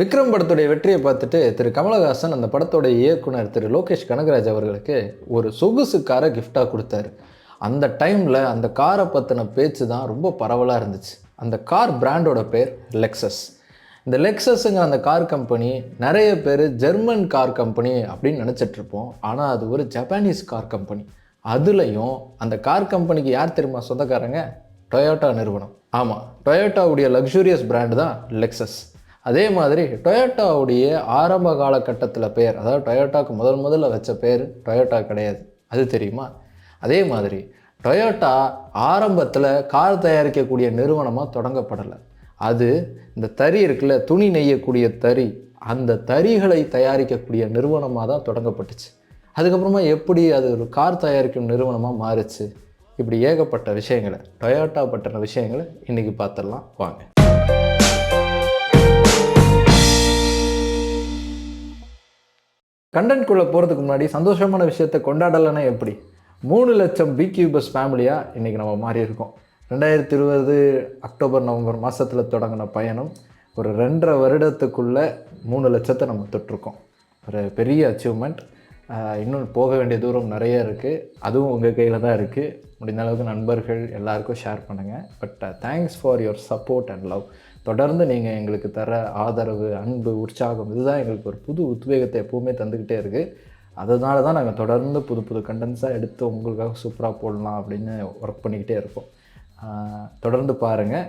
விக்ரம் படத்துடைய வெற்றியை பார்த்துட்டு திரு கமலஹாசன் அந்த படத்தோடைய இயக்குனர் திரு லோகேஷ் கனகராஜ் அவர்களுக்கு ஒரு சொகுசு காரை கிஃப்டாக கொடுத்தாரு. அந்த டைமில் அந்த காரை பற்றின பேச்சு தான் ரொம்ப பரவலாக இருந்துச்சு. அந்த கார் பிராண்டோட பேர் லெக்ஸஸ் இந்த லெக்ஸஸுங்கிற அந்த கார் கம்பெனி நிறைய பேர் ஜெர்மன் கார் கம்பெனி அப்படின்னு நினச்சிட்ருப்போம் ஆனால் அது ஒரு ஜப்பானீஸ் கார் கம்பெனி அதுலேயும் அந்த கார் கம்பெனிக்கு யார் தெரியுமா சொந்தக்காரங்க? டொயோட்டா நிறுவனம். ஆமாம் டொயோட்டாவுடைய லக்ஸூரியஸ் பிராண்டு தான் லெக்ஸஸ் அதே மாதிரி டொயோட்டாவுடைய ஆரம்ப காலகட்டத்தில் பேர் அதாவது டொயோட்டாக்கு முதல் முதல்ல வச்ச பேர் டொயோட்டா கிடையாது. அது தெரியுமா? அதே மாதிரி டொயோட்டா ஆரம்பத்தில் கார் தயாரிக்கக்கூடிய நிறுவனமாக தொடங்கப்படலை. அது இந்த தறி இருக்குல்ல துணி நெய்யக்கூடிய தறி அந்த தறிகளை தயாரிக்கக்கூடிய நிறுவனமாக தான் தொடங்கப்பட்டுச்சு. அதுக்கப்புறமா எப்படி அது ஒரு கார் தயாரிக்கும் நிறுவனமாக மாறுச்சு? இப்படி ஏகப்பட்ட விஷயங்களை டொயோட்டா பற்றின விஷயங்களை இன்றைக்கி பார்த்துடலாம். வாங்க. கண்டென்ட்குள்ளே போகிறதுக்கு முன்னாடி சந்தோஷமான விஷயத்தை கொண்டாடலைன்னா எப்படி? மூணு லட்சம் பிக்யூபஸ் ஃபேமிலியாக இன்றைக்கி நம்ம மாறி இருக்கோம். ரெண்டாயிரத்தி இருபது அக்டோபர் நவம்பர் மாதத்தில் தொடங்கின பயணம் ஒரு ரெண்டரை வருடத்துக்குள்ளே மூணு லட்சத்தை நம்ம தொட்டிருக்கோம். ஒரு பெரிய அச்சீவ்மெண்ட் இன்னும் போக வேண்டிய தூரம் நிறைய இருக்குது அதுவும் உங்கள் கையில் தான் இருக்குது முடிந்த அளவுக்கு நண்பர்கள் எல்லாருக்கும் ஷேர் பண்ணுங்கள் but thanks for your support and love தொடர்ந்து நீங்கள் எங்களுக்கு தர ஆதரவு அன்பு உற்சாகம் இதுதான் எங்களுக்கு ஒரு புது உத்வேகத்தை எப்போவுமே தந்துக்கிட்டே இருக்குது அதனால தான் நாங்கள் தொடர்ந்து புது புது கண்டென்ட்ஸாக எடுத்து உங்களுக்காக சூப்பராக போடலாம் அப்படின்னு ஒர்க் பண்ணிக்கிட்டே இருக்கோம். தொடர்ந்து பாருங்கள்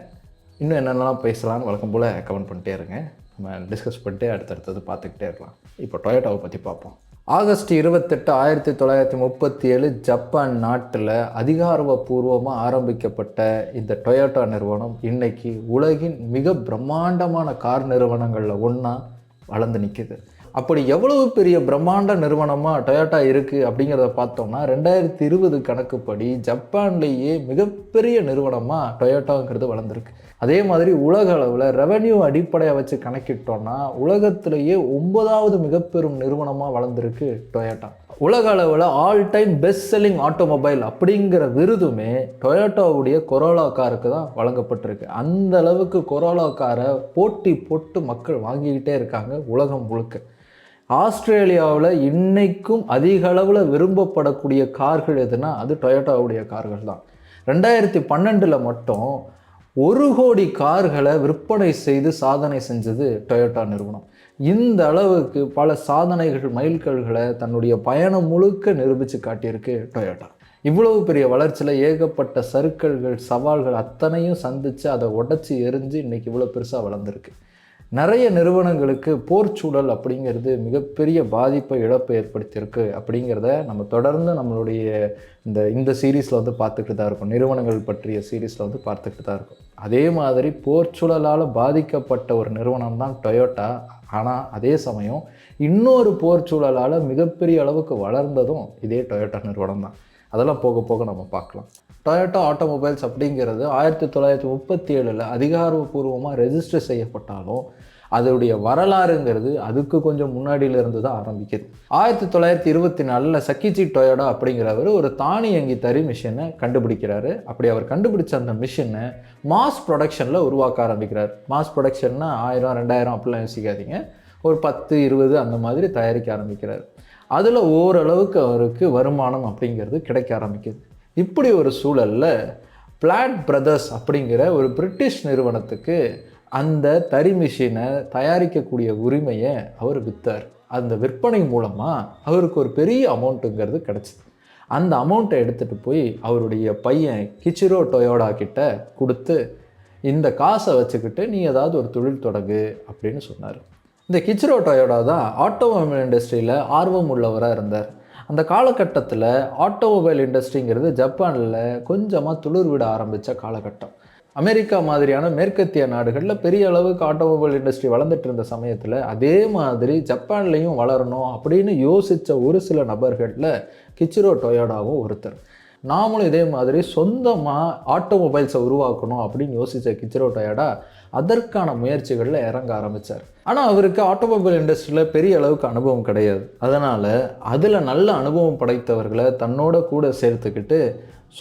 இன்னும் என்னென்னலாம் பேசலாம்னு வழக்கம் போல் கமெண்ட் பண்ணிட்டே இருங்க. நம்ம டிஸ்கஸ் பண்ணிட்டு அடுத்தடுத்தது பார்த்துக்கிட்டே இருக்கலாம். இப்போ டொயோட்டாவை பற்றி பார்ப்போம். ஆகஸ்ட் இருபத்தெட்டு ஆயிரத்தி தொள்ளாயிரத்தி முப்பத்தி ஏழு ஜப்பான் நாட்டில் அதிகாரப்பூர்வமாக ஆரம்பிக்கப்பட்ட இந்த டொயோட்டா நிறுவனம் இன்னைக்கு உலகின் மிக பிரம்மாண்டமான கார் நிறுவனங்களில் ஒன்றா வளர்ந்து நிற்கிது அப்படி எவ்வளவு பெரிய பிரம்மாண்ட நிறுவனமாக டொயோட்டா இருக்குது அப்படிங்கிறத பார்த்தோம்னா ரெண்டாயிரத்தி இருபது கணக்குப்படி ஜப்பான்லேயே மிகப்பெரிய நிறுவனமாக டொயோட்டாங்கிறது வளர்ந்துருக்கு. அதே மாதிரி உலக அளவில் ரெவென்யூ அடிப்படையாக வச்சு கணக்கிட்டோம்னா உலகத்திலேயே ஒன்பதாவது மிகப்பெரும் நிறுவனமாக வளர்ந்துருக்கு டொயோட்டா உலக அளவில் all time best selling automobile அப்படிங்கிற விருதுமே டொயோட்டாவுடைய கொரோலா காருக்கு தான் வழங்கப்பட்டிருக்கு. அந்த அளவுக்கு கொரோலா காரை போட்டி போட்டு மக்கள் வாங்கிக்கிட்டே இருக்காங்க உலகம் முழுக்க. ஆஸ்திரேலியாவில் இன்றைக்கும் அதிக அளவில் விரும்பப்படக்கூடிய கார்கள் எதுனா அது டொயோட்டாவுடைய கார்கள் தான். ரெண்டாயிரத்தி பன்னெண்டில் மட்டும் ஒரு கோடி கார்களை விற்பனை செய்து சாதனை செஞ்சது டொயோட்டா நிறுவனம். இந்த அளவுக்கு பல சாதனைகள் மைல்கல்களை தன்னுடைய பயணம் முழுக்க நிரூபித்து காட்டியிருக்கு டொயோட்டா. இவ்வளவு பெரிய வளர்ச்சியில் ஏகப்பட்ட சறுக்கல்கள் சவால்கள் அத்தனையும் சந்தித்து அதை உடச்சி எரிஞ்சு இன்றைக்கி இவ்வளோ பெருசாக வளர்ந்துருக்கு. நிறைய நிறுவனங்களுக்கு போர்ச்சூழல் அப்படிங்கிறது மிகப்பெரிய பாதிப்பை இழப்பை ஏற்படுத்தியிருக்கு அப்படிங்கிறத நம்ம தொடர்ந்து நம்மளுடைய இந்த இந்த சீரீஸில் வந்து பார்த்துக்கிட்டு தான் இருக்கும். நிறுவனங்கள் பற்றிய சீரீஸில் வந்து பார்த்துக்கிட்டு தான் இருக்கும். அதே மாதிரி போர்ச்சூழலால் பாதிக்கப்பட்ட ஒரு நிறுவனம் தான் டொயோட்டா. ஆனால் அதே சமயம் இன்னொரு போர்ச்சூழலால் மிகப்பெரிய அளவுக்கு வளர்ந்ததும் இதே டொயோட்டா நிறுவனம் தான். அதெல்லாம் போக போக நம்ம பார்க்கலாம். டொயோட்டா ஆட்டோமொபைல்ஸ் அப்படிங்கிறது ஆயிரத்தி தொள்ளாயிரத்தி முப்பத்தி ஏழில் அதிகாரப்பூர்வமாக ரெஜிஸ்டர் செய்யப்பட்டாலும் அதோடைய வரலாறுங்கிறது அதுக்கு கொஞ்சம் முன்னாடியிலிருந்து தான் ஆரம்பிக்குது. ஆயிரத்தி தொள்ளாயிரத்தி இருபத்தி நாலில் சக்கிச்சி டொயோடா அப்படிங்கிறவர் ஒரு தானியங்கி தறி மிஷினை கண்டுபிடிக்கிறாரு. அப்படி அவர் கண்டுபிடிச்ச அந்த மிஷினை மாஸ் ப்ரொடக்ஷனில் உருவாக்க ஆரம்பிக்கிறார். மாஸ் ப்ரொடக்ஷன்னா ஆயிரம் ரெண்டாயிரம் அப்படிலாம் யோசிக்காதீங்க. ஒரு பத்து இருபது அந்த மாதிரி தயாரிக்க ஆரம்பிக்கிறார். அதில் ஓரளவுக்கு அவருக்கு வருமானம் அப்படிங்கிறது கிடைக்க ஆரம்பிக்குது. இப்படி ஒரு சூழலில் பிளாட் பிரதர்ஸ் அப்படிங்கிற ஒரு பிரிட்டிஷ் நிறுவனத்துக்கு அந்த தறி மிஷினை தயாரிக்கக்கூடிய உரிமையை அவர் விற்றார் அந்த விற்பனை மூலமாக அவருக்கு ஒரு பெரிய அமௌண்ட்டுங்கிறது கிடச்சிது. அந்த அமௌண்ட்டை எடுத்துகிட்டு போய் அவருடைய பையன் கிச்சிரோ டொயோடா கிட்ட கொடுத்து இந்த காசை வச்சுக்கிட்டு நீ ஏதாவது ஒரு தொழில் தொடங்கு அப்படின்னு சொன்னார். இந்த கிச்சிரோ டொயோடா தான் ஆட்டோமொபைல் இண்டஸ்ட்ரியில் ஆர்வம் உள்ளவராக இருந்தார். அந்த காலகட்டத்தில் ஆட்டோமொபைல் இண்டஸ்ட்ரிங்கிறது ஜப்பானில் கொஞ்சமாக துளிர் விட ஆரம்பித்த காலகட்டம். அமெரிக்கா மாதிரியான மேற்கத்திய நாடுகளில் பெரிய அளவுக்கு ஆட்டோமொபைல் இண்டஸ்ட்ரி வளர்ந்துட்டு இருந்த சமயத்தில் அதே மாதிரி ஜப்பான்லேயும் வளரணும் அப்படின்னு யோசித்த ஒரு சில நபர்களில் கிச்சிரோ டொயோடாவும் ஒருத்தர். நாமளும் இதே மாதிரி சொந்தமாக ஆட்டோமொபைல்ஸை உருவாக்கணும் அப்படின்னு யோசித்த கிச்சிரோ டொயோடா அதற்கான முயற்சிகளில் இறங்க ஆரம்பித்தார் ஆனால் அவருக்கு ஆட்டோமொபைல் இண்டஸ்ட்ரியில் பெரிய அளவுக்கு அனுபவம் கிடையாது. அதனால் அதில் நல்ல அனுபவம் படைத்தவர்களை தன்னோட கூட சேர்த்துக்கிட்டு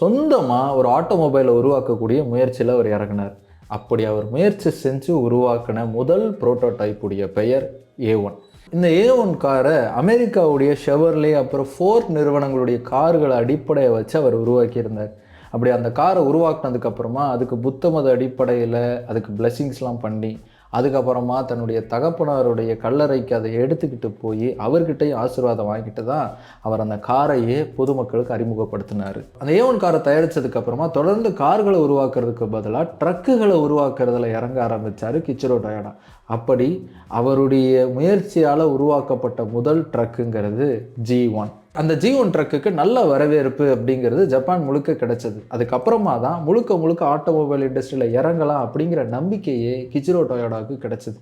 சொந்தமாக ஒரு ஆட்டோமொபைலை உருவாக்கக்கூடிய முயற்சியில் அவர் இறங்கினார். அப்படி அவர் முயற்சி செஞ்சு உருவாக்கின முதல் புரோட்டோடைப் உடைய பெயர் ஏ ஒன் இந்த ஏ ஒன் காரை அமெரிக்காவுடைய ஷெவர்லே அப்புறம் ஃபோர்ட் நிறுவனங்களுடைய கார்களை அடிப்படையை வச்சு அவர் உருவாக்கியிருந்தார். அப்படி அந்த காரை உருவாக்குனதுக்கப்புறமா அதுக்கு புத்த மத அடிப்படையில் அதுக்கு பிளெஸிங்ஸ்லாம் பண்ணி அதுக்கப்புறமா தன்னுடைய தகப்பனாருடைய கல்லறைக்கு அதை எடுத்துக்கிட்டு போய் அவர்கிட்டயும் ஆசீர்வாதம் வாங்கிட்டு தான் அவர் அந்த காரையே பொதுமக்களுக்கு அறிமுகப்படுத்தினார். அந்த ஏவன் காரை தயாரித்ததுக்கப்புறமா தொடர்ந்து கார்களை உருவாக்குறதுக்கு பதிலாக ட்ரக்குகளை உருவாக்குறதுல இறங்க ஆரம்பித்தார் கிச்சரோ டயோடா அப்படி அவருடைய முயற்சியால் உருவாக்கப்பட்ட முதல் ட்ரக்குங்கிறது ஜி ஒன் அந்த ஜி ஒன் ட்ரக்குக்கு நல்ல வரவேற்பு அப்படிங்கிறது ஜப்பான் முழுக்க கிடைச்சது. அதுக்கப்புறமா தான் முழுக்க முழுக்க ஆட்டோமொபைல் இண்டஸ்ட்ரியில் இறங்கலாம் அப்படிங்கிற நம்பிக்கையே கிச்சிரோ டொயோடாவுக்கு கிடைச்சது.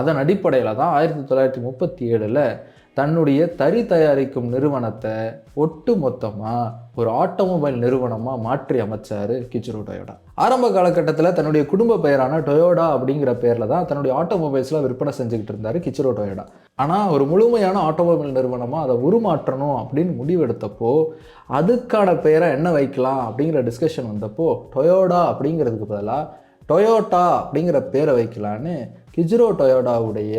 அதன் அடிப்படையில் தான் ஆயிரத்தி தொள்ளாயிரத்தி முப்பத்தி ஏழில் தன்னுடைய தறி தயாரிக்கும் நிறுவனத்தை ஒட்டு மொத்தமாக ஒரு ஆட்டோமொபைல் நிறுவனமாக மாற்றி அமைச்சார் கிச்சிரோ டொயோடா. ஆரம்ப காலகட்டத்தில் தன்னுடைய குடும்ப பெயரான டொயோடா அப்படிங்கிற பேரில் தான் தன்னுடைய ஆட்டோமொபைல்ஸ்லாம் விற்பனை செஞ்சுக்கிட்டு இருந்தார் கிச்சிரோ டொயோடா. ஆனால் ஒரு முழுமையான ஆட்டோமொபைல் நிறுவனமாக அதை உருமாற்றணும் அப்படின்னு முடிவெடுத்தப்போ அதுக்கான பெயரை என்ன வைக்கலாம் அப்படிங்கிற டிஸ்கஷன் வந்தப்போ டொயோடா அப்படிங்கிறதுக்கு பதிலாக டொயோட்டா அப்படிங்கிற பேரை வைக்கலான்னு கிஜ்ரோ டொயோடாவுடைய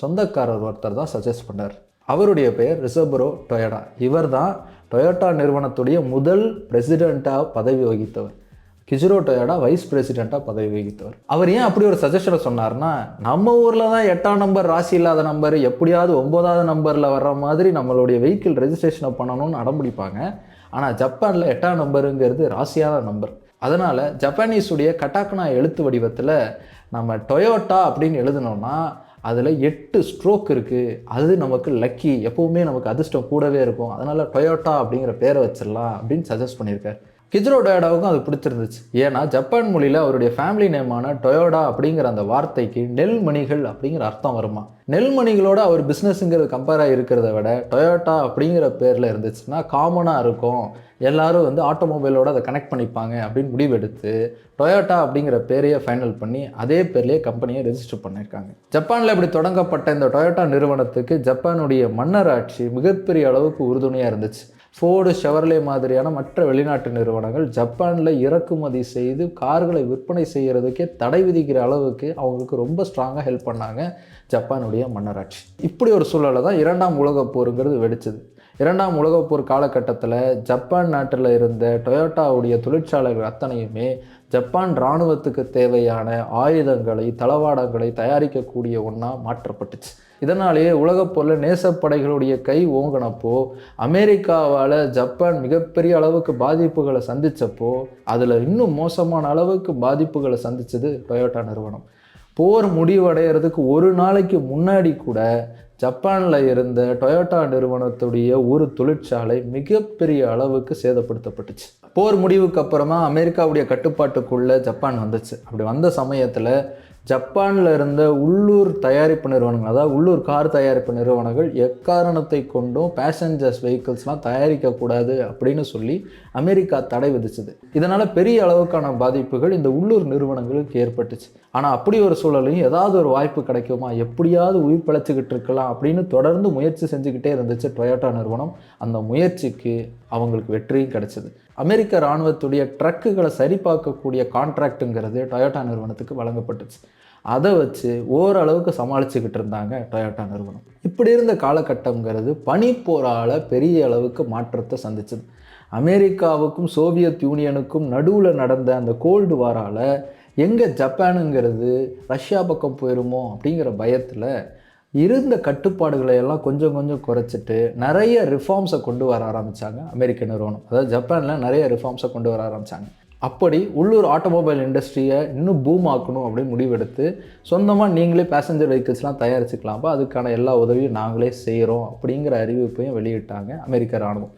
சொந்தக்காரர் ஒருத்தர் தான் சஜஸ்ட் பண்ணார். அவருடைய பெயர் ரிசர்பரோ டொயோடா இவர் தான் டொயோட்டா நிறுவனத்துடைய முதல் பிரசிடெண்ட்டாக பதவி வகித்தவர். கிஜிரோ டொயோடா வைஸ் பிரசிடெண்ட்டாக பதவி வகித்தவர். அவர் ஏன் அப்படி ஒரு சஜஷனை சொன்னார்னா நம்ம ஊரில் தான் எட்டாம் நம்பர் ராசி இல்லாத நம்பர் எப்படியாவது ஒம்போதாவது நம்பரில் வர்ற மாதிரி நம்மளுடைய வெஹிக்கிள் ரெஜிஸ்ட்ரேஷனை பண்ணணும்னு அடம்பிடிப்பாங்க. ஆனால் ஜப்பானில் எட்டாம் நம்பருங்கிறது ராசியான நம்பர் அதனால் ஜப்பானீஸுடைய கட்டாக்னா எழுத்து வடிவத்தில் நம்ம டொயோட்டா அப்படின்னு எழுதினோம்னா அதில் எட்டு ஸ்ட்ரோக் இருக்குது அது நமக்கு லக்கி எப்போவுமே நமக்கு அதிர்ஷ்டம் கூடவே இருக்கும். அதனால் டொயோட்டா அப்படிங்கிற பேரை வச்சிடலாம் அப்படின்னு சஜஸ்ட் பண்ணியிருக்காரு. கிஜ்ரோ டொயோடாவுக்கும் அது பிடிச்சிருந்துச்சு ஏன்னா ஜப்பான் மொழியில் அவருடைய ஃபேமிலி நேமான டொயோடா அப்படிங்கிற அந்த வார்த்தைக்கு நெல்மணிகள் அப்படிங்கிற அர்த்தம் வருமா? நெல்மணிகளோட அவர் பிஸ்னஸுங்கிறது கம்பேராக இருக்கிறத விட டொயோட்டா அப்படிங்கிற பேரில் இருந்துச்சுன்னா காமனாக இருக்கும். எல்லாரும் வந்து ஆட்டோமொபைலோட அதை கனெக்ட் பண்ணிப்பாங்க அப்படின்னு முடிவெடுத்து டொயோட்டா அப்படிங்கிற பேரையே ஃபைனல் பண்ணி அதே பேர்லேயே கம்பெனியை ரெஜிஸ்டர் பண்ணியிருக்காங்க. ஜப்பானில் இப்படி தொடங்கப்பட்ட இந்த டொயோட்டா நிறுவனத்துக்கு ஜப்பானுடைய மன்னர் ஆட்சி மிகப்பெரிய அளவுக்கு உறுதுணையாக இருந்துச்சு. ஃபோர்டு ஷெவர்லே மாதிரியான மற்ற வெளிநாட்டு நிறுவனங்கள் ஜப்பானில் இறக்குமதி செய்து கார்களை விற்பனை செய்கிறதுக்கே தடை விதிக்கிற அளவுக்கு அவங்களுக்கு ரொம்ப ஸ்ட்ராங்காக ஹெல்ப் பண்ணாங்க ஜப்பானுடைய மன்னராட்சி. இப்படி ஒரு சூழலை தான் இரண்டாம் உலகப் போருங்கிறது வெடிச்சது. இரண்டாம் உலகப் போர் காலகட்டத்தில் ஜப்பான் நாட்டில் இருந்த டொயோட்டாவுடைய தொழிற்சாலைகள் அத்தனையுமே ஜப்பான் இராணுவத்துக்கு தேவையான ஆயுதங்களை தளவாடங்களை தயாரிக்கக்கூடிய ஒன்றா மாற்றப்பட்டுச்சு. இதனாலேயே உலகப் பொருள் நேசப்படைகளுடைய கை ஓங்கினப்போ அமெரிக்காவால் ஜப்பான் மிகப்பெரிய அளவுக்கு பாதிப்புகளை சந்தித்தப்போ அதில் இன்னும் மோசமான அளவுக்கு பாதிப்புகளை சந்தித்தது டொயோட்டா நிறுவனம். போர் முடிவடைகிறதுக்கு ஒரு நாளைக்கு முன்னாடி கூட ஜப்பானில் இருந்த டொயோட்டா நிறுவனத்துடைய ஒரு தொழிற்சாலை மிகப்பெரிய அளவுக்கு சேதப்படுத்தப்பட்டுச்சு. போர் முடிவுக்கு அப்புறமா அமெரிக்காவுடைய கட்டுப்பாட்டுக்குள்ளே ஜப்பான் வந்துச்சு. அப்படி வந்த சமயத்தில் ஜப்பானில் இருந்த உள்ளூர் தயாரிப்பு நிறுவனங்கள் அதாவது உள்ளூர் கார் தயாரிப்பு நிறுவனங்கள் எக்காரணத்தை கொண்டும் பேசஞ்சர்ஸ் வெஹிக்கிள்ஸ்லாம் தயாரிக்கக்கூடாது அப்படின்னு சொல்லி அமெரிக்கா தடை விதிச்சது. இதனால் பெரிய அளவுக்கான பாதிப்புகள் இந்த உள்ளூர் நிறுவனங்களுக்கு ஏற்பட்டுச்சு. ஆனால் அப்படி ஒரு சூழலையும் ஏதாவது ஒரு வாய்ப்பு கிடைக்குமா? எப்படியாவது உயிர் பிழைச்சிக்கிட்டு இருக்கலாம் அப்படின்னு தொடர்ந்து முயற்சி செஞ்சுக்கிட்டே இருந்துச்சு டொயோட்டா நிறுவனம். அந்த முயற்சிக்கு அவங்களுக்கு வெற்றியும் கிடைச்சது. அமெரிக்க இராணுவத்துடைய ட்ரக்குகளை சரி பார்க்கக்கூடிய கான்ட்ராக்ட்டுங்கிறது டொயோட்டா நிறுவனத்துக்கு வழங்கப்பட்டுச்சு. அதை வச்சு ஓரளவுக்கு சமாளிச்சுக்கிட்டு இருந்தாங்க டொயோட்டா நிறுவனம். இப்படி இருந்த காலகட்டங்கிறது பனிப்போரால் பெரிய அளவுக்கு மாற்றத்தை சந்திச்சது. அமெரிக்காவுக்கும் சோவியத் யூனியனுக்கும் நடுவில் நடந்த அந்த கோல்டு வாரால் எங்கே ஜப்பானுங்கிறது ரஷ்யா பக்கம் போயிருமோ அப்படிங்கிற பயத்தில் இருந்த கட்டுப்பாடுகளை எல்லாம் கொஞ்சம் கொஞ்சம் குறைச்சிட்டு நிறைய ரிஃபார்ம்ஸை கொண்டு வர ஆரம்பித்தாங்க அமெரிக்க நிறுவனம். அதாவது ஜப்பானில் நிறைய ரிஃபார்ம்ஸை கொண்டு வர ஆரம்பித்தாங்க அப்படி உள்ளூர் ஆட்டோமொபைல் இண்டஸ்ட்ரியை இன்னும் பூம் ஆக்கணும் அப்படின்னு முடிவெடுத்து சொந்தமாக நீங்களே பேசஞ்சர் வெஹிக்கிள்ஸ்லாம் தயாரிச்சுக்கலாம்ப்பா அதுக்கான எல்லா உதவியும் நாங்களே செய்கிறோம் அப்படிங்கிற அறிவிப்பையும் வெளியிட்டாங்க அமெரிக்க இராணுவம்.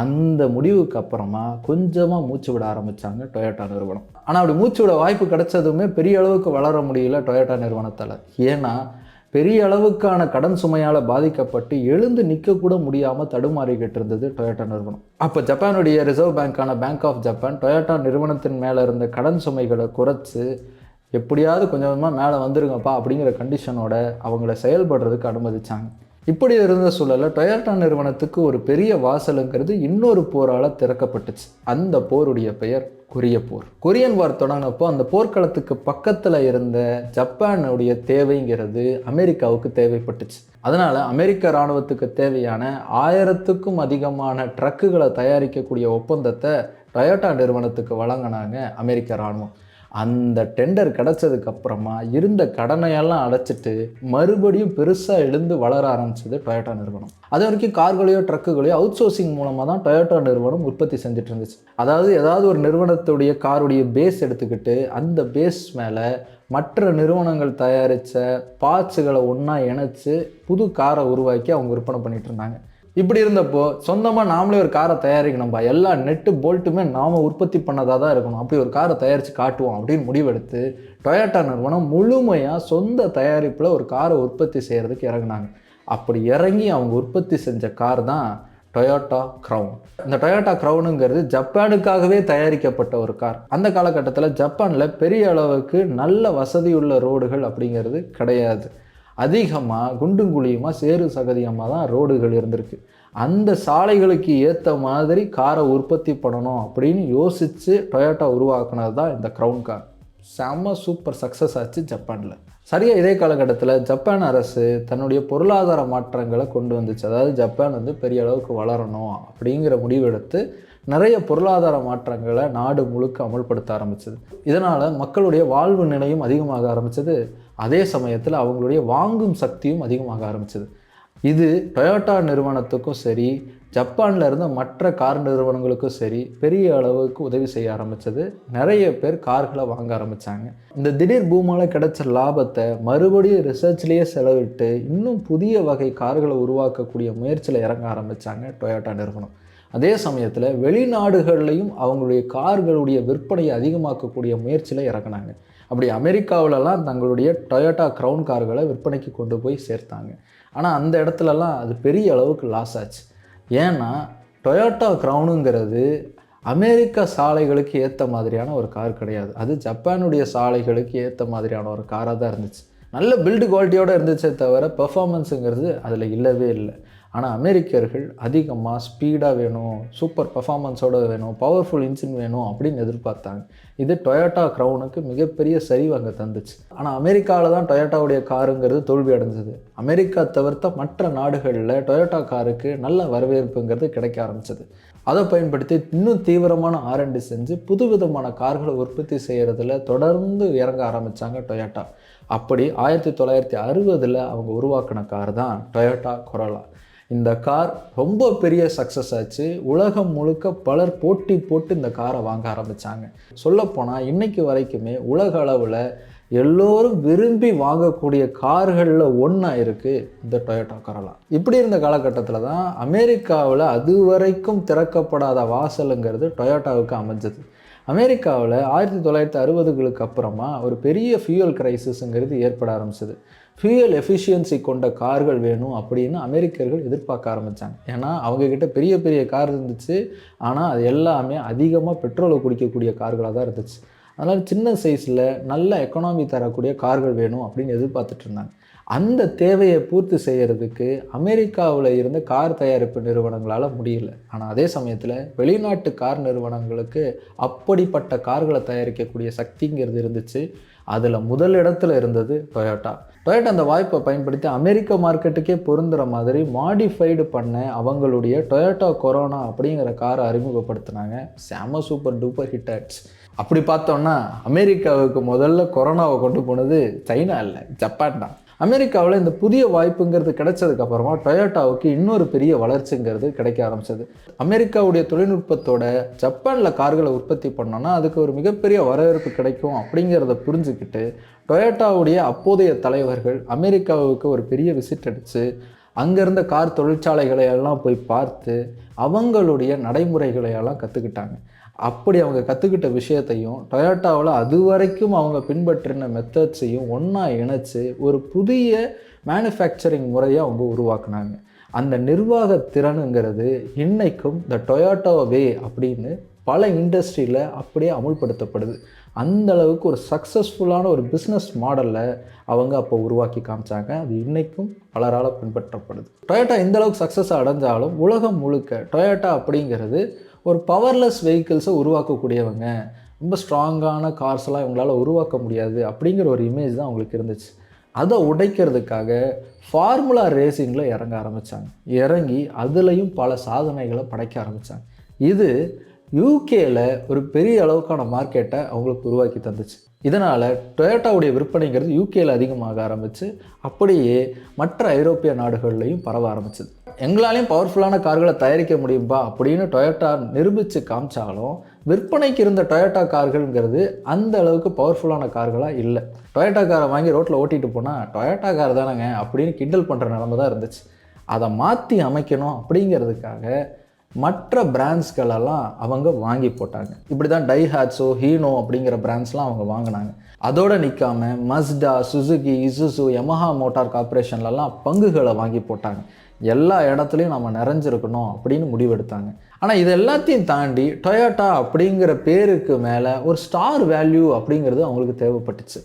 அந்த முடிவுக்கு அப்புறமா கொஞ்சமாக மூச்சு விட ஆரம்பித்தாங்க டொயோட்டா நிறுவனம். ஆனால் அப்படி மூச்சு விட வாய்ப்பு கிடைச்சதுமே பெரிய அளவுக்கு வளர முடியல டொயோட்டா நிறுவனத்தால். ஏன்னா பெரிய அளவுக்கான கடன் சுமையால் பாதிக்கப்பட்டு எழுந்து நிற்கக்கூட முடியாமல் தடுமாறிக்கிட்டு இருந்தது டொயோட்டா நிறுவனம். அப்போ ஜப்பானுடைய ரிசர்வ் பேங்க்கான பேங்க் ஆஃப் ஜப்பான் டொயோட்டா நிறுவனத்தின் மேலே இருந்த கடன் சுமைகளை குறைச்சி எப்படியாவது கொஞ்சம் கொஞ்சமாக மேலே வந்துருங்கப்பா அப்படிங்கிற கண்டிஷனோட அவங்கள செயல்படுறதுக்கு அனுமதிச்சாங்க. இப்படி இருந்த சூழலில் டொயோட்டா நிறுவனத்துக்கு ஒரு பெரிய வாசலுங்கிறது இன்னொரு போரால் திறக்கப்பட்டுச்சு. அந்த போருடைய பெயர் கொரிய போர். கொரியன் வார் தொடங்கினப்போ அந்த போர்க்களத்துக்கு பக்கத்தில் இருந்த ஜப்பானுடைய தேவைங்கிறது அமெரிக்காவுக்கு தேவைப்பட்டுச்சு. அதனால் அமெரிக்க இராணுவத்துக்கு தேவையான ஆயிரத்துக்கும் அதிகமான ட்ரக்குகளை தயாரிக்கக்கூடிய ஒப்பந்தத்தை டொயோட்டா நிறுவனத்துக்கு வழங்கினாங்க அமெரிக்க இராணுவம். அந்த டெண்டர் கிடச்சதுக்கு அப்புறமா இருந்த கடனையெல்லாம் அடைச்சிட்டு மறுபடியும் பெருசாக எழுந்து வளர ஆரம்பிச்சது டொயோட்டா நிறுவனம். அது வரைக்கும் கார்களையோ ட்ரக்குகளையோ அவுட் சோர்சிங் மூலமாக தான் டொயோட்டா நிறுவனம் உற்பத்தி செஞ்சுட்டு இருந்துச்சு. அதாவது ஏதாவது ஒரு நிறுவனத்துடைய காருடைய பேஸ் எடுத்துக்கிட்டு அந்த பேஸ் மேலே மற்ற நிறுவனங்கள் தயாரித்த பார்ட்ஸுகளை ஒன்றா இணைச்சி புது காரை உருவாக்கி அவங்க விற்பனை பண்ணிகிட்டு இருந்தாங்க. இப்படி இருந்தப்போ சொந்தமாக நாமளே ஒரு காரை தயாரிக்கணும்பா. எல்லா நெட்டு போல்ட்டுமே நாம் உற்பத்தி பண்ணதாக தான் இருக்கணும். அப்படி ஒரு காரை தயாரித்து காட்டுவோம் அப்படின்னு முடிவெடுத்து டொயோட்டா நிறுவனம் முழுமையாக சொந்த தயாரிப்பில் ஒரு காரை உற்பத்தி செய்கிறதுக்கு இறங்குனாங்க. அப்படி இறங்கி அவங்க உற்பத்தி செஞ்ச கார் தான் டொயோட்டா க்ரௌன் இந்த டொயோட்டா க்ரௌனுங்கிறது ஜப்பானுக்காகவே தயாரிக்கப்பட்ட ஒரு கார். அந்த காலகட்டத்தில் ஜப்பானில் பெரிய அளவுக்கு நல்ல வசதியுள்ள ரோடுகள் அப்படிங்கிறது கிடையாது. அதிகமாக குண்டும் குழியுமாக சேறு சகதியமாக தான் ரோடுகள் இருந்திருக்கு. அந்த சாலைகளுக்கு ஏற்ற மாதிரி காரை உற்பத்தி பண்ணணும் அப்படின்னு யோசித்து டொயோட்டா உருவாக்குனது தான் இந்த க்ரௌன் கார் செம்ம சூப்பர் சக்ஸஸ் ஆச்சு ஜப்பானில். சரியாக இதே காலகட்டத்தில் ஜப்பான் அரசு தன்னுடைய பொருளாதார மாற்றங்களை கொண்டு வந்துச்சு. அதாவது ஜப்பான் வந்து பெரிய அளவுக்கு வளரணும் அப்படிங்கிற முடிவெடுத்து நிறைய பொருளாதார மாற்றங்களை நாடு முழுக்க அமல்படுத்த ஆரம்பிச்சது. இதனால் மக்களுடைய வாழ்வு நிலையும் அதிகமாக ஆரம்பிச்சது. அதே சமயத்தில் அவங்களுடைய வாங்கும் சக்தியும் அதிகமாக ஆரம்பிச்சது. இது டொயோட்டா நிறுவனத்துக்கும் சரி ஜப்பானில் இருந்த மற்ற கார் நிறுவனங்களுக்கும் சரி பெரிய அளவுக்கு உதவி செய்ய ஆரம்பித்தது நிறைய பேர் கார்களை வாங்க ஆரம்பித்தாங்க இந்த திடீர் பூமால் கிடைச்ச லாபத்தை மறுபடியும் ரிசர்ச்லேயே செலவிட்டு இன்னும் புதிய வகை கார்களை உருவாக்கக்கூடிய முயற்சியில் இறங்க ஆரம்பித்தாங்க டொயோட்டா நிறுவனம். அதே சமயத்தில் வெளிநாடுகள்லையும் அவங்களுடைய கார்களுடைய விற்பனையை அதிகமாக்கக்கூடிய முயற்சியில் இறக்குனாங்க அப்படி அமெரிக்காவிலலாம் தங்களுடைய டொயோட்டா க்ரௌன் கார்களை விற்பனைக்கு கொண்டு போய் சேர்த்தாங்க. ஆனால் அந்த இடத்துலலாம் அது பெரிய அளவுக்கு லாஸ் ஆச்சு. ஏன்னா டொயோட்டா க்ரௌனுங்கிறது அமெரிக்க சாலைகளுக்கு ஏற்ற மாதிரியான ஒரு கார் கிடையாது. அது ஜப்பானுடைய சாலைகளுக்கு ஏற்ற மாதிரியான ஒரு காராக தான் இருந்துச்சு. நல்ல பில்டு குவாலிட்டியோடு இருந்துச்சே தவிர பெர்ஃபார்மன்ஸுங்கிறது அதில் இல்லவே இல்லை. ஆனால் அமெரிக்கர்கள் அதிகமாக ஸ்பீடாக வேணும் சூப்பர் பர்ஃபாமன்ஸோடு வேணும் பவர்ஃபுல் இன்ஜின் வேணும் அப்படின்னு எதிர்பார்த்தாங்க. இது டொயோட்டா க்ரௌனுக்கு மிகப்பெரிய சரிவு அங்கே தந்துச்சு. ஆனால் அமெரிக்காவில் தான் டொயோட்டாவுடைய காருங்கிறது தோல்வி அடைஞ்சது. அமெரிக்கா தவிர்த்த மற்ற நாடுகளில் டொயோட்டா காருக்கு நல்ல வரவேற்புங்கிறது கிடைக்க ஆரம்பிச்சது. அதை பயன்படுத்தி இன்னும் தீவிரமான ஆர்என்டி செஞ்சு புதுவிதமான கார்களை உற்பத்தி செய்கிறதுல தொடர்ந்து இறங்க ஆரம்பித்தாங்க டொயோட்டா அப்படி ஆயிரத்தி தொள்ளாயிரத்தி அறுபதில் அவங்க உருவாக்கின கார் தான் டொயோட்டா கொரோலா இந்த கார் ரொம்ப பெரிய சக்ஸஸ் ஆச்சு. உலகம் முழுக்க பலர் போட்டி போட்டு இந்த காரை வாங்க ஆரம்பித்தாங்க சொல்லப்போனால் இன்னைக்கு வரைக்குமே உலக அளவில் எல்லோரும் விரும்பி வாங்கக்கூடிய கார்களில் ஒன்றா இருக்குது இந்த டொயோட்டா கரலா இப்படி இருந்த காலகட்டத்தில் தான் அமெரிக்காவில் அது வரைக்கும் திறக்கப்படாத வாசலுங்கிறது டொயோட்டாவுக்கு அமைஞ்சது. அமெரிக்காவில் ஆயிரத்தி தொள்ளாயிரத்தி அறுபதுகளுக்கு அப்புறமா ஒரு பெரிய ஃபியூயல் கிரைசிஸுங்கிறது ஏற்பட ஆரம்பிச்சது. ஃபியூயல் எஃபிஷியன்சி கொண்ட கார்கள் வேணும் அப்படின்னு அமெரிக்கர்கள் எதிர்பார்க்க ஆரம்பித்தாங்க ஏன்னா அவங்கக்கிட்ட பெரிய பெரிய கார் இருந்துச்சு. ஆனால் அது எல்லாமே அதிகமாக பெட்ரோலை குடிக்கக்கூடிய கார்களாக தான் இருந்துச்சு. அதனால் சின்ன சைஸில் நல்ல எக்கனாமி தரக்கூடிய கார்கள் வேணும் அப்படின்னு எதிர்பார்த்துட்டு இருந்தாங்க. அந்த தேவையை பூர்த்தி செய்கிறதுக்கு அமெரிக்காவில் இருந்த கார் தயாரிப்பு நிறுவனங்களால் முடியல. ஆனால் அதே சமயத்தில் வெளிநாட்டு கார் நிறுவனங்களுக்கு அப்படிப்பட்ட கார்களை தயாரிக்கக்கூடிய சக்திங்கிறது இருந்துச்சு. அதில் முதல் இடத்துல இருந்தது டொயோட்டா டொயோட்டா அந்த வாய்ப்பை பயன்படுத்தி அமெரிக்க மார்க்கெட்டுக்கே பொருந்துகிற மாதிரி மாடிஃபைடு பண்ண அவங்களுடைய டொயோட்டா கொரோனா அப்படிங்கிற காரை அறிமுகப்படுத்தினாங்க. செம சூப்பர் டூப்பர் ஹிட் ஆட்ஸ் அப்படி பார்த்தோன்னா அமெரிக்காவுக்கு முதல்ல கொரோனாவை கொண்டு போனது சைனா இல்லை ஜப்பான் தான். அமெரிக்காவில் இந்த புதிய வாய்ப்புங்கிறது கிடைச்சதுக்கு அப்புறமா டொயோட்டாவுக்கு இன்னொரு பெரிய வளர்ச்சிங்கிறது கிடைக்க ஆரம்பிச்சது. அமெரிக்காவுடைய தொழில்நுட்பத்தோட ஜப்பானில் கார்களை உற்பத்தி பண்ணோன்னா அதுக்கு ஒரு மிகப்பெரிய வரவேற்பு கிடைக்கும் அப்படிங்கிறத புரிஞ்சுக்கிட்டு டொயோட்டாவுடைய அப்போதைய தலைவர்கள் அமெரிக்காவுக்கு ஒரு பெரிய விசிட் அடித்து அங்கேருந்த கார் தொழிற்சாலைகளை எல்லாம் போய் பார்த்து அவங்களுடைய நடைமுறைகளை எல்லாம் கற்றுக்கிட்டாங்க அப்படி அவங்க கற்றுக்கிட்ட விஷயத்தையும் டொயோட்டாவில் அது வரைக்கும் அவங்க பின்பற்றின மெத்தட்ஸையும் ஒன்றா இணைச்சி ஒரு புதிய மேனுஃபேக்சரிங் முறையை அவங்க உருவாக்குனாங்க. அந்த நிர்வாக திறனுங்கிறது இன்னைக்கும் த டொயோட்டோ வே அப்படின்னு பல இண்டஸ்ட்ரியில் அப்படியே அமுல்படுத்தப்படுது. அந்த அளவுக்கு ஒரு சக்ஸஸ்ஃபுல்லான ஒரு பிஸ்னஸ் மாடலை அவங்க அப்போ உருவாக்கி காமிச்சாங்க. அது இன்றைக்கும் பலரால் பின்பற்றப்படுது. டொயோட்டா இந்த அளவுக்கு சக்ஸஸ் அடைஞ்சாலும் உலகம் முழுக்க டொயோட்டா அப்படிங்கிறது ஒரு பவர்லெஸ் வெஹிக்கிள்ஸை உருவாக்கக்கூடியவங்க ரொம்ப ஸ்ட்ராங்கான கார்ஸ்லாம் இவங்களால் உருவாக்க முடியாது அப்படிங்கிற ஒரு இமேஜ் தான் அவங்களுக்கு இருந்துச்சு. அதை உடைக்கிறதுக்காக ஃபார்முலா ரேசிங்கில் இறங்க ஆரம்பித்தாங்க இறங்கி அதுலேயும் பல சாதனைகளை படைக்க ஆரம்பித்தாங்க இது யூகேல ஒரு பெரிய அளவுக்கான மார்க்கெட்டை அவங்களுக்கு உருவாக்கி தந்துச்சு. இதனால் டொயோட்டாவுடைய விற்பனைங்கிறது யூகேல அதிகமாக ஆரம்பித்து அப்படியே மற்ற ஐரோப்பிய நாடுகள்லையும் பரவ ஆரம்பிச்சது. எங்களாலையும் பவர்ஃபுல்லான கார்களை தயாரிக்க முடியும்பா அப்படின்னு டொயோட்டா நிரூபித்து காமிச்சாலும் விற்பனைக்கு இருந்த டொயோட்டா கார்கள்ங்கிறது அந்த அளவுக்கு பவர்ஃபுல்லான கார்களாக இல்லை. டொயோட்டா காரை வாங்கி ரோட்டில் ஓட்டிகிட்டு போனால் டொயோட்டா கார் தானேங்க அப்படின்னு கிண்டல் பண்ணுற நிலமை தான் இருந்துச்சு. அதை மாற்றி அமைக்கணும் அப்படிங்கிறதுக்காக மற்ற பிராண்ட்ஸ்களெல்லாம் அவங்க வாங்கி போட்டாங்க. இப்படி தான் டைஹாட்ஸோ ஹீனோ அப்படிங்கிற பிராண்ட்ஸ்லாம் அவங்க வாங்கினாங்க. அதோடு நிற்காம Mazda Suzuki Isuzu Yamaha motor கார்பரேஷன்லலாம் பங்குகளை வாங்கி போட்டாங்க. எல்லா இடத்துலையும் நம்ம நிறைஞ்சிருக்கணும் அப்படின்னு முடிவெடுத்தாங்க. ஆனால் இது எல்லாத்தையும் தாண்டி டொயோட்டா அப்படிங்கிற பேருக்கு மேலே ஒரு ஸ்டார் வேல்யூ அப்படிங்கிறது அவங்களுக்கு தேவைப்பட்டுச்சு.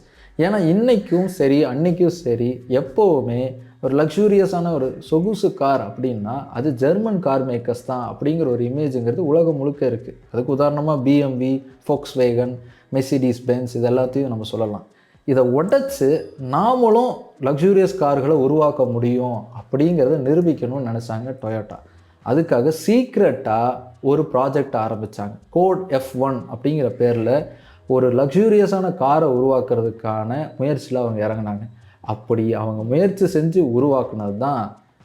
ஏன்னா இன்றைக்கும் சரி அன்னைக்கும் சரி எப்போவுமே ஒரு லக்ஸூரியஸான ஒரு சொகுசு கார் அப்படின்னா அது ஜெர்மன் கார் மேக்கர்ஸ் தான் அப்படிங்கிற ஒரு இமேஜுங்கிறது உலகம் முழுக்க இருக்குது அதுக்கு உதாரணமாக பிஎம்வி ஃபோக்ஸ் வேகன் மெசிடிஸ் பென்ஸ் இது எல்லாத்தையும் நம்ம சொல்லலாம். இதை உடைச்சு நாமளும் லக்ஸூரியஸ் கார்களை உருவாக்க முடியும் அப்படிங்கிறத நிரூபிக்கணும்னு நினச்சாங்க டொயோட்டா அதுக்காக சீக்ரெட்டாக ஒரு ப்ராஜெக்ட் ஆரம்பித்தாங்க கோட் எஃப் ஒன் அப்படிங்கிற பேரில் ஒரு லக்ஸூரியஸான காரை உருவாக்குறதுக்கான முயற்சியில் அவங்க இறங்கினாங்க. அப்படி அவங்க முயற்சி செஞ்சு உருவாக்குனது தான்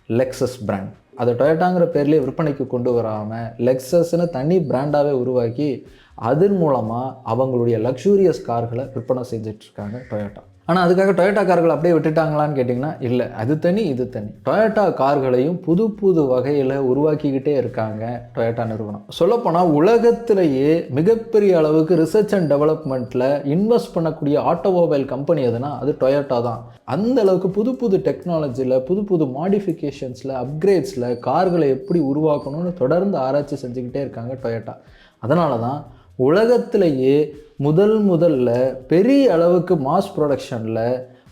லெக்ஸஸ் பிராண்ட் அதை டொயோட்டாங்கிற பேர்லேயே விற்பனைக்கு கொண்டு வராமல் லெக்ஸஸ்னு தனி பிராண்டாகவே உருவாக்கி அதன் மூலமாக அவங்களுடைய லக்ஸூரியஸ் கார்களை விற்பனை செஞ்சிட்ருக்காங்க டொயோட்டா ஆனால் அதுக்காக டொயோட்டா கார்கள் அப்படியே விட்டுட்டாங்களான்னு கேட்டிங்கன்னா இல்லை. அது தனி இது தனி. டொயோட்டா கார்களையும் புது புது வகையில் உருவாக்கிக்கிட்டே இருக்காங்க டொயோட்டா நிறுவனம். சொல்லப்போனால் உலகத்திலேயே மிகப்பெரிய அளவுக்கு ரிசர்ச் அண்ட் டெவலப்மெண்ட்டில் இன்வெஸ்ட் பண்ணக்கூடிய ஆட்டோமொபைல் கம்பெனி எதுனா அது டொயோட்டா தான். அந்த அளவுக்கு புது புது டெக்னாலஜியில் புது புது மாடிஃபிகேஷன்ஸில் அப்கிரேட்ஸில் கார்களை எப்படி உருவாக்கணும்னு தொடர்ந்து ஆராய்ச்சி செஞ்சுக்கிட்டே இருக்காங்க டொயோட்டா அதனால தான் உலகத்திலேயே முதல் முதல்ல பெரிய அளவுக்கு மாஸ் ப்ரொடக்ஷனில்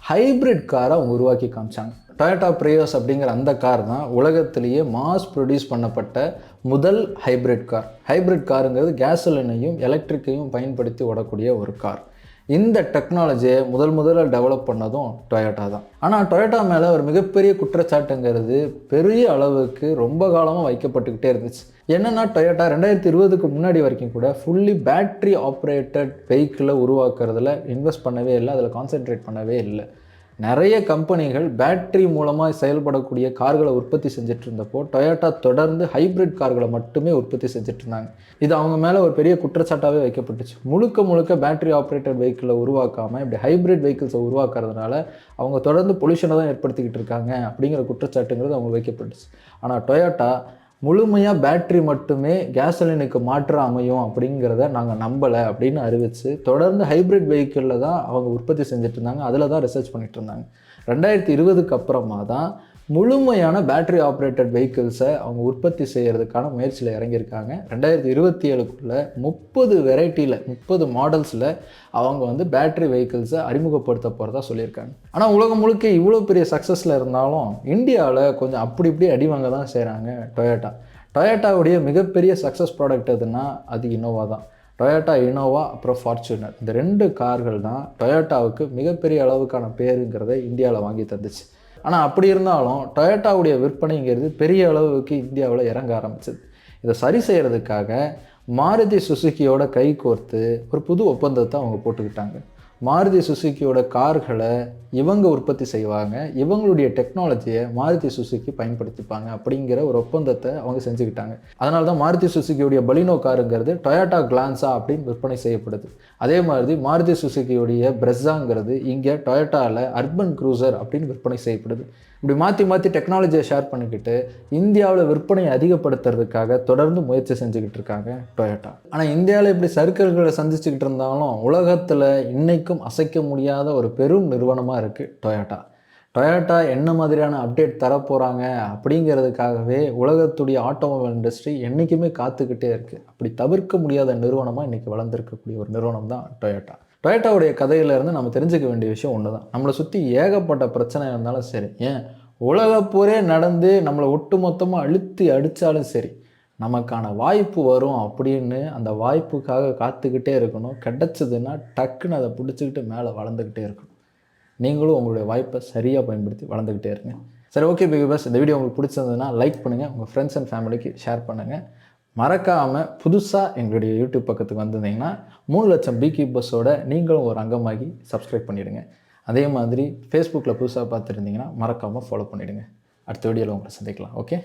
ஹைப்ரிட் காரை அவங்க உருவாக்கி காமிச்சாங்க. டொயோட்டா ப்ரேயோஸ் அப்படிங்கிற அந்த கார் தான் உலகத்திலேயே மாஸ் ப்ரொடியூஸ் பண்ணப்பட்ட முதல் ஹைப்ரிட் கார் ஹைப்ரிட் காருங்கிறது கேசலினையும் எலக்ட்ரிக்கையும் பயன்படுத்தி ஓடக்கூடிய ஒரு கார் இந்த டெக்னாலஜியை முதல் முதல்ல டெவலப் பண்ணதும் டொயோட்டா தான். ஆனால் டொயோட்டா மேலே ஒரு மிகப்பெரிய குற்றச்சாட்டுங்கிறது பெரிய அளவுக்கு ரொம்ப காலமாக வைக்கப்பட்டுக்கிட்டே இருந்துச்சு. என்னென்னா டொயோட்டா ரெண்டாயிரத்தி இருபதுக்கு முன்னாடி வரைக்கும் கூட ஃபுல்லி பேட்ரி ஆப்ரேட்டட் வெஹிக்கிளை உருவாக்குறதுல இன்வெஸ்ட் பண்ணவே இல்லை அதில் கான்சென்ட்ரேட் பண்ணவே இல்லை. நிறைய கம்பெனிகள் பேட்டரி மூலமாக செயல்படக்கூடிய கார்களை உற்பத்தி செஞ்சுட்டு இருந்தப்போ டொயோட்டா தொடர்ந்து ஹைப்ரிட் கார்களை மட்டுமே உற்பத்தி செஞ்சுட்டு இருந்தாங்க. இது அவங்க மேலே ஒரு பெரிய குற்றச்சாட்டாகவே வைக்கப்பட்டுச்சு. முழுக்க முழுக்க பேட்டரி ஆப்ரேட்டட் வெஹிக்கிளை உருவாக்காமல் இப்படி ஹைப்ரிட் வெஹிக்கிள்ஸை உருவாக்குறதுனால அவங்க தொடர்ந்து பொல்யூஷனை தான் ஏற்படுத்திக்கிட்டு இருக்காங்க அப்படிங்கிற குற்றச்சாட்டுங்கிறது அவங்க வைக்கப்பட்டுச்சு. ஆனால் டொயோட்டா முழுமையாக பேட்ரி மட்டுமே கேசலினுக்கு மாற்ற அமையும் அப்படிங்கிறத நாங்கள் நம்பலை அப்படின்னு அறிவித்து தொடர்ந்து ஹைப்ரிட் வெஹிக்கிளில் தான் அவங்க உற்பத்தி செஞ்சுட்டு இருந்தாங்க. அதில் தான் ரிசர்ச் பண்ணிகிட்டு இருந்தாங்க. ரெண்டாயிரத்தி இருபதுக்கு அப்புறமா தான் முழுமையான பேட்டரி ஆப்ரேட்டட் வெஹிக்கிள்ஸை அவங்க உற்பத்தி செய்கிறதுக்கான முயற்சியில் இறங்கியிருக்காங்க. ரெண்டாயிரத்தி இருபத்தி ஏழுக்குள்ளே முப்பது வெரைட்டியில் முப்பது மாடல்ஸில் அவங்க வந்து பேட்டரி வெஹிக்கிள்ஸை அறிமுகப்படுத்த போகிறதா சொல்லியிருக்காங்க. ஆனால் உலகம் முழுக்க இவ்வளோ பெரிய சக்ஸஸில் இருந்தாலும் இந்தியாவில் கொஞ்சம் அப்படி இப்படி அடி வாங்க தான் செய்கிறாங்க டொயோட்டா. டொயோட்டாவுடைய மிகப்பெரிய சக்ஸஸ் ப்ராடக்ட் எதுன்னா அது இனோவா தான். டொயோட்டா இனோவா அப்புறம் ஃபார்ச்சுனர் இந்த ரெண்டு கார்கள் தான் டொயோட்டாவுக்கு மிகப்பெரிய அளவுக்கான பேருங்கிறத இந்தியாவில் வாங்கி தந்துச்சு. ஆனால் அப்படி இருந்தாலும் டொயோட்டாவுடைய விற்பனைங்கிறது பெரிய அளவுக்கு இந்தியாவில் இறங்க ஆரம்பிச்சது. இதை சரி செய்கிறதுக்காக மாருதி சுசுக்கியோட கை கோர்த்து ஒரு புது ஒப்பந்தத்தை அவங்க போட்டுக்கிட்டாங்க. மாருதி சுசுக்கியோட கார்களை இவங்க உற்பத்தி செய்வாங்க. இவங்களுடைய டெக்னாலஜியை மாருதி சுசுக்கி பயன்படுத்திப்பாங்க அப்படிங்கிற ஒரு ஒப்பந்தத்தை அவங்க செஞ்சுக்கிட்டாங்க. அதனால தான் மாருதி சுசுக்கியுடைய பலினோ காருங்கிறது டொயாட்டா கிளான்ஸா அப்படின்னு விற்பனை செய்யப்படுது. அதே மாதிரி மாருதி சுசுக்கியுடைய பிரெஸ்ஸாங்கிறது இங்கே டொயோட்டாவில் அர்பன் க்ரூசர் அப்படின்னு விற்பனை செய்யப்படுது. இப்படி மாற்றி மாற்றி டெக்னாலஜியை ஷேர் பண்ணிக்கிட்டு இந்தியாவில் விற்பனையை அதிகப்படுத்துறதுக்காக தொடர்ந்து முயற்சி செஞ்சுக்கிட்டு இருக்காங்க டொயோட்டா. ஆனால் இந்தியாவில் இப்படி சர்க்கிள்களை சந்திச்சுக்கிட்டு இருந்தாலும் உலகத்தில் இன்றைக்கும் அசைக்க முடியாத ஒரு பெரும் நிறுவனமாக இருக்குது டொயோட்டா. டொயோட்டா என்ன மாதிரியான அப்டேட் தரப்போகிறாங்க அப்படிங்கிறதுக்காகவே உலகத்துடைய ஆட்டோமொபைல் இண்டஸ்ட்ரி என்றைக்குமே காத்துக்கிட்டே இருக்குது அப்படி தவிர்க்க முடியாத நிறுவனமாக இன்றைக்கி வளர்ந்துருக்கக்கூடிய ஒரு நிறுவனம் தான் டொயோட்டா. டொயோட்டாவுடைய கதையிலேருந்து நம்ம தெரிஞ்சுக்க வேண்டிய விஷயம் ஒன்று தான் நம்மளை சுற்றி ஏகப்பட்ட பிரச்சனை இருந்தாலும் சரி ஏன்? உலகப்போரே நடந்து நம்மளை ஒட்டு மொத்தமாக அழுத்தி அடித்தாலும் சரி நமக்கான வாய்ப்பு வரும் அப்படின்னு அந்த வாய்ப்புக்காக காத்துக்கிட்டே இருக்கணும். கிடச்சதுன்னா டக்குன்னு அதை பிடிச்சிக்கிட்டு மேலே வளர்ந்துக்கிட்டே இருக்கணும். நீங்களும் உங்களுடைய வாய்ப்பை சரியாக பயன்படுத்தி வளர்ந்துக்கிட்டே இருங்க. சரி ஓகே பிக் பஸ் இந்த வீடியோ உங்களுக்கு பிடிச்சிருந்ததுன்னா லைக் பண்ணுங்கள் உங்கள் ஃப்ரெண்ட்ஸ் அண்ட் ஃபேமிலிக்கு ஷேர் பண்ணுங்கள் மறக்காமல் புதுசாக எங்களுடைய யூடியூப் பக்கத்துக்கு வந்திருந்தீங்கன்னா மூணு லட்சம் பி கீப்பர்ஸோட நீங்களும் ஒரு அங்கமாகி சப்ஸ்கிரைப் பண்ணிவிடுங்க அதே மாதிரி ஃபேஸ்புக்கில் புதுசாக பார்த்துருந்தீங்கன்னா மறக்காமல் ஃபாலோ பண்ணிவிடுங்க அடுத்த வீடியோவில் உங்களை சந்திக்கலாம். ஓகே